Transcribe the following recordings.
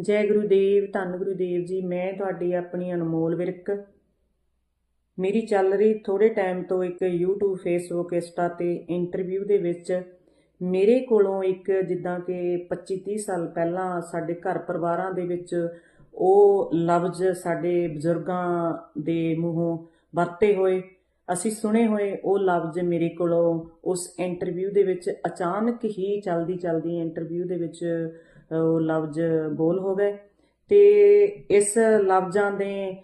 ਜੈ ਗੁਰੂਦੇਵ, ਧੰਨ ਗੁਰੂਦੇਵ ਜੀ, ਮੈਂ ਤੁਹਾਡੀ ਆਪਣੀ ਅਨਮੋਲ ਵਿਰਕ। ਮੇਰੀ ਚੱਲ ਰਹੀ ਥੋੜੇ ਟਾਈਮ ਤੋਂ ਇੱਕ YouTube, Facebook, Insta ਤੇ ਇੰਟਰਵਿਊ ਦੇ ਵਿੱਚ ਮੇਰੇ ਕੋਲੋਂ ਇੱਕ ਜਿੱਦਾਂ ਕਿ 25 30 ਸਾਲ ਪਹਿਲਾਂ ਸਾਡੇ ਘਰ ਪਰਿਵਾਰਾਂ ਦੇ ਵਿੱਚ ਉਹ ਲਫ਼ਜ਼ ਸਾਡੇ ਬਜ਼ੁਰਗਾਂ ਦੇ ਮੂੰਹੋਂ ਵਰਤੇ ਹੋਏ। ਅਸੀਂ ਸੁਣੇ ਹੋਏ ਉਹ ਲਫ਼ਜ਼ ਮੇਰੇ ਕੋਲੋਂ ਉਸ ਇੰਟਰਵਿਊ ਦੇ ਵਿੱਚ ਅਚਾਨਕ ਹੀ ਚਲਦੀ ਚਲਦੀ ਇੰਟਰਵਿਊ ਦੇ ਵਿੱਚ ਉਹ ਲਫ਼ਜ਼ ਬੋਲ ਹੋ ਗਏ। ਤੇ ਇਸ ਲਫ਼ਜ਼ਾਂ ਦੇ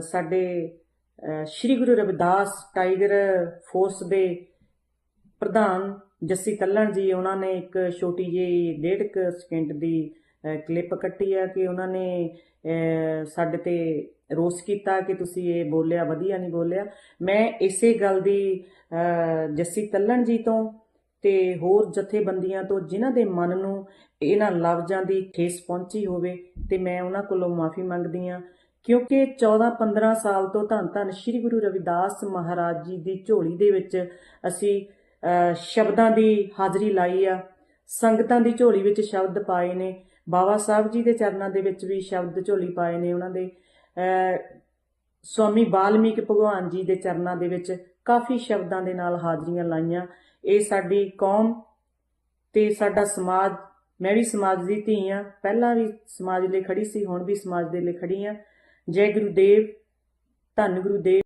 ਸਾਡੇ ਸ਼੍ਰੀ ਗੁਰੂ ਰਵਿਦਾਸ ਟਾਈਗਰ ਫੋਰਸ ਦੇ ਪ੍ਰਧਾਨ ਜੱਸੀ ਕੱਲਣ ਜੀ, ਉਹਨਾਂ ਨੇ ਇੱਕ ਛੋਟੀ ਜਿਹੀ ਡੇਢ ਕੁ ਸਕਿੰਟ ਦੀ ਕਲਿੱਪ ਕੱਟੀ ਆ ਕਿ ਉਹਨਾਂ ਨੇ ਸਾਡੇ ਤੇ ਰੋਸ ਕੀਤਾ ਕਿ ਤੁਸੀਂ ਇਹ ਬੋਲਿਆ, ਵਧੀਆ ਨਹੀਂ ਬੋਲਿਆ। ਮੈਂ ਇਸੇ ਗੱਲ ਦੀ ਜੱਸੀ ਤੱਲਣ ਜੀ ਤੋਂ ਤੇ ਹੋਰ ਜਥੇਬੰਦੀਆਂ ਤੋਂ, ਜਿਨ੍ਹਾਂ ਦੇ ਮਨ ਨੂੰ ਇਹਨਾਂ ਲਫ਼ਜ਼ਾਂ ਦੀ ਠੇਸ ਪਹੁੰਚੀ ਹੋਵੇ, ਤੇ ਮੈਂ ਉਹਨਾਂ ਕੋਲੋਂ ਮਾਫੀ ਮੰਗਦੀ ਹਾਂ। ਕਿਉਂਕਿ 14-15 ਸਾਲ ਤੋਂ ਧੰਨ ਧੰਨ ਸ੍ਰੀ ਗੁਰੂ ਰਵਿਦਾਸ ਮਹਾਰਾਜ ਜੀ ਦੀ ਝੋਲੀ ਦੇ ਵਿੱਚ ਅਸੀਂ ਸ਼ਬਦਾਂ ਦੀ ਹਾਜ਼ਰੀ ਲਾਈ ਆ। ਸੰਗਤਾਂ ਦੀ ਝੋਲੀ ਵਿੱਚ ਸ਼ਬਦ ਪਾਏ ਨੇ। ਬਾਬਾ ਸਾਹਿਬ ਜੀ ਦੇ ਚਰਨਾਂ ਦੇ ਵਿੱਚ ਵੀ ਸ਼ਬਦ ਝੋਲੀ ਪਾਏ ਨੇ ਉਹਨਾਂ ਦੇ। ਸਵਾਮੀ ਬਾਲਮੀਕ ਭਗਵਾਨ ਜੀ ਦੇ ਚਰਨਾਂ ਦੇ ਵਿੱਚ ਕਾਫੀ ਸ਼ਬਦਾਂ ਦੇ ਨਾਲ ਹਾਜ਼ਰੀਆਂ ਲਾਈਆਂ। ਇਹ ਸਾਡੀ ਕੌਮ ਤੇ ਸਾਡਾ ਸਮਾਜ, ਮੈਂ ਵੀ ਸਮਾਜ ਦੀ ਧੀ ਆ ਪਹਿਲਾਂ ਵੀ ਸਮਾਜ ਲਈ ਖੜੀ ਸੀ, ਹੁਣ ਵੀ ਸਮਾਜ ਦੇ ਲਈ ਖੜੀ ਆ ਜੈ ਗੁਰੂਦੇਵ, ਧੰਨ ਗੁਰੂਦੇਵ।